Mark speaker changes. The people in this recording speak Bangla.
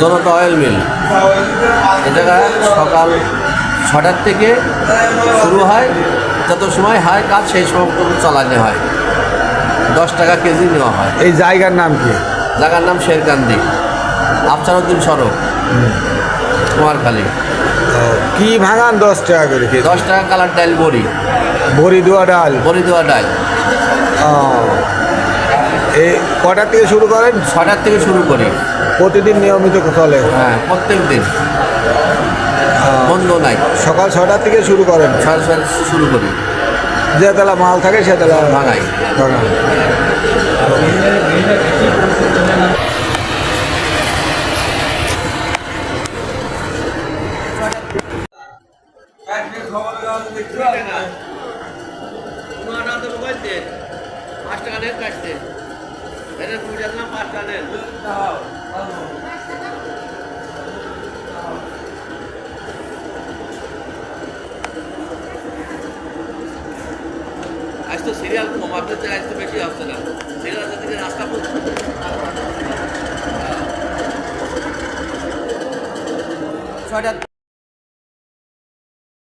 Speaker 1: জনতা অয়েল মিল। এটা সকাল ছটার থেকে শুরু হয় যত সময় হয় কাজ সেই সময় চালানো হয়। দশ টাকা কেজি নেওয়া হয়।
Speaker 2: এই জায়গার নাম কি?
Speaker 1: জায়গার নাম শেরকান্দি। আফসারউদ্দিন সড়ক। কুমারখালী।
Speaker 2: কি ভাঙান দশ টাকা করে
Speaker 1: দশ টাকা কালার ডাইল বড়ি।
Speaker 2: বড়ি দোয়া ডাল।
Speaker 1: বড়ি দেওয়া ডাইল
Speaker 2: ও। এই কটার থেকে শুরু করেন?
Speaker 1: ছটার থেকে শুরু করি।
Speaker 2: প্রতিদিন নিয়মিত চলে
Speaker 1: হ্যাঁ প্রত্যেক দিন বন্ধ নাই।
Speaker 2: সকাল ছটার থেকে শুরু করেন?
Speaker 1: সাড়ে ছয় শুরু করি।
Speaker 2: যে তালা মাল থাকে সে তালা
Speaker 1: ভাঙাই। পাঁচ টাকা কাটতে এটা তুমি দেখলাম পাঁচ টাকা নেন আজ তো সিরিয়াল কম আপনার থেকে আজ তো বেশি আসছে না। সিরিয়াল থেকে রাস্তা ছয়টা